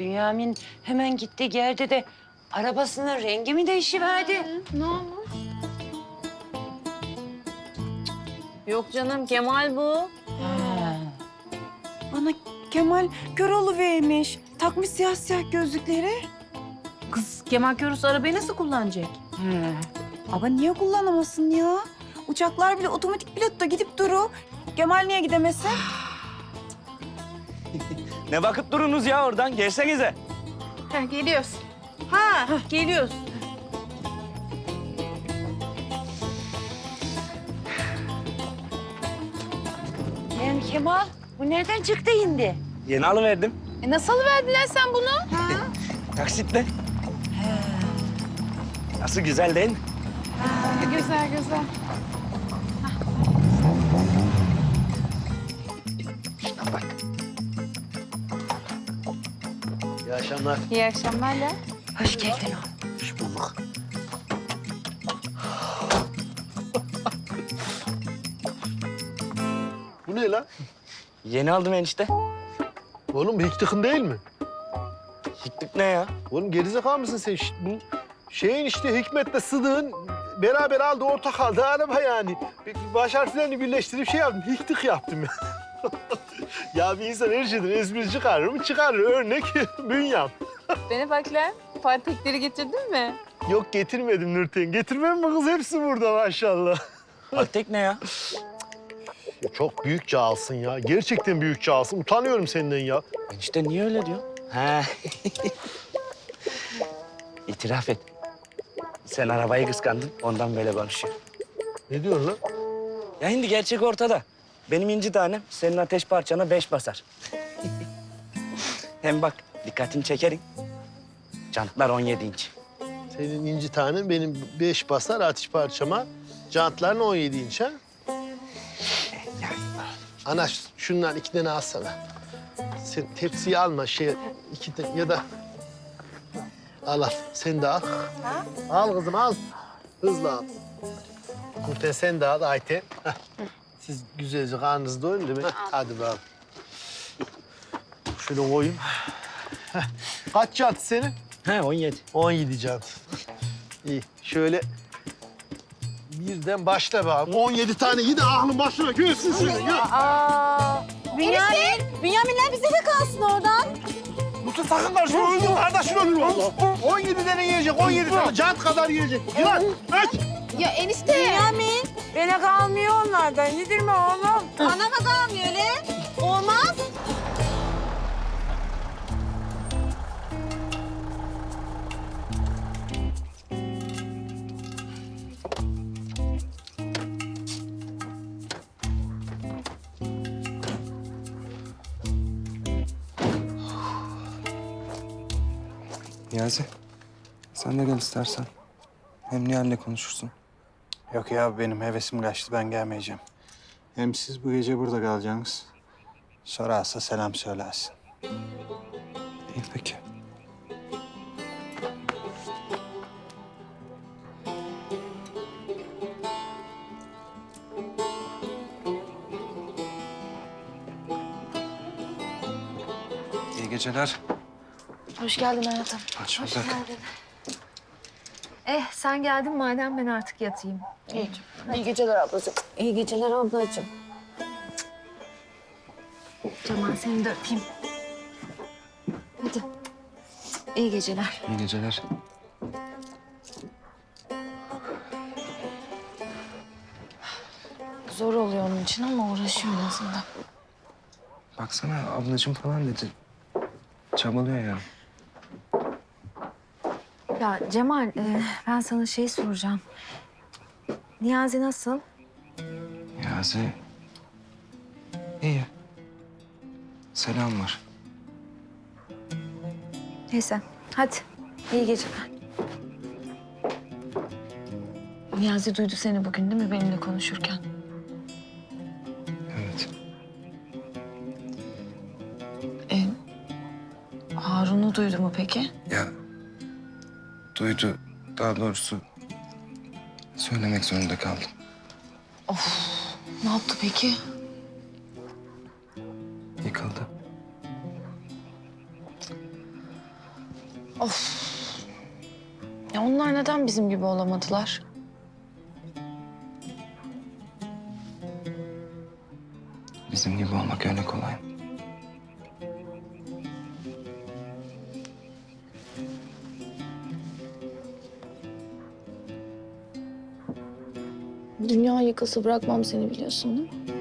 Bünyamin hemen gitti geldi de arabasının rengi mi değişiverdi? Ne olmuş? Yok canım Kemal bu. Ha. Ana Kemal kör oluvermiş. Takmış siyah siyah gözlükleri. Kız Kemal Körüs arabayı nasıl kullanacak? Ha. Ama niye kullanamasın ya? Uçaklar bile otomatik pilotta gidip duru. Kemal niye gidemesin? Ne bakıp durunuz ya oradan? Gelsenize. Heh, geliyoruz. Ha, geliyoruz. Hem Kemal bu nereden çıktı indi? Yeni alıverdim. E nasıl verdiler sen bunu? Taksitle. Nasıl güzel değil mi? güzel güzel. İyi akşamlar. İyi akşamlar ya. Hoş geldin oğlum. Hoş bulduk. Bu ne lan? Yeni aldım enişte. Oğlum bu hiktıkın değil mi? Hikmet ne ya? Oğlum gerizekalı mısın sen? Şşt, Bu şeyin işte Hikmet'le Sıdık'ın beraber aldığı ortak aldığı araba yani. Baş harflerini birleştirip şey yaptım. Hiktik yaptım ya. ya bir insan her şeyden espri çıkarır mı? Çıkarır. Örnek bünyam. Beni bak lan. Patekleri getirdin mi? Yok getirmedim Nurten. Getirmem mi kız? Hepsi burada maşallah. Altek ne ya? Çok büyük cağalsın ya. Gerçekten büyük cağalsın. Utanıyorum senden ya. Enişte niye öyle diyor? He. İtiraf et. Sen arabayı kıskandın, ondan böyle konuşuyor. Ne diyorsun lan? Ya şimdi gerçek ortada. Benim inci tanem senin ateş parçana beş basar. Hem bak dikkatini çekerim. Jantlar 17 inç. Senin inci tanen benim beş basar atış parçama. Jantların 17 inç ha? Ana şundan iki tane alsana. Sen tepsiyi alma şey iki tane ya da al al sen de al. Al kızım al. Hızlı al. Nurten sen de al Ayten. Hah. Siz güzelce karnınızı doyurun değil mi? Hadi bakalım. Şöyle koyayım. Kaç jant senin? He 17. 17 jant. İyi. Şöyle birden başla bakalım. 17 tane yine aklın başına görsün seni. Gör. Aa, Bünyamin. Bünyaminler bize de kalsın oradan. Mutlu sakın karışma. Öldür kardeşin ölür valla. 17 tane yiyecek. 17 tane jant kadar yiyecek. Yılan. Aç. Ya enişte. Bünyamin. Bana kalmıyor onlardan. Yedirme oğlum. Anama kalmıyor öyle. Olmaz. Niyazi, sen de gel istersen. Hem Nihal'le konuşursun. Yok ya benim hevesim kaçtı ben gelmeyeceğim. Hem siz bu gece burada kalacaksınız. Sorarsa selam söylersin. İyi peki. İyi geceler. Hoş geldin hayatım. Hoş Hoş bulduk. geldin. Eh sen geldin madem ben artık yatayım. İyi. İyi geceler ablacığım. İyi geceler ablacığım. Cemal seni de öpeyim. Hadi. İyi geceler. İyi geceler. Zor oluyor onun için ama uğraşıyor en azından. Baksana ablacığım falan dedi. Çabalıyor yani. Ya Cemal e, ben sana şey soracağım. Niyazi nasıl? Niyazi... İyi. Selam var. Neyse hadi iyi geceler. Niyazi duydu seni bugün değil mi benimle konuşurken? Evet. E, Harun'u duydu mu peki? Ya duydu. Daha doğrusu söylemek zorunda kaldım. Ne yaptı peki? Yıkıldı. Ya onlar neden bizim gibi olamadılar? Bizim gibi olmak öyle kolay. Dünya yıkılsa bırakmam seni biliyorsun değil mi?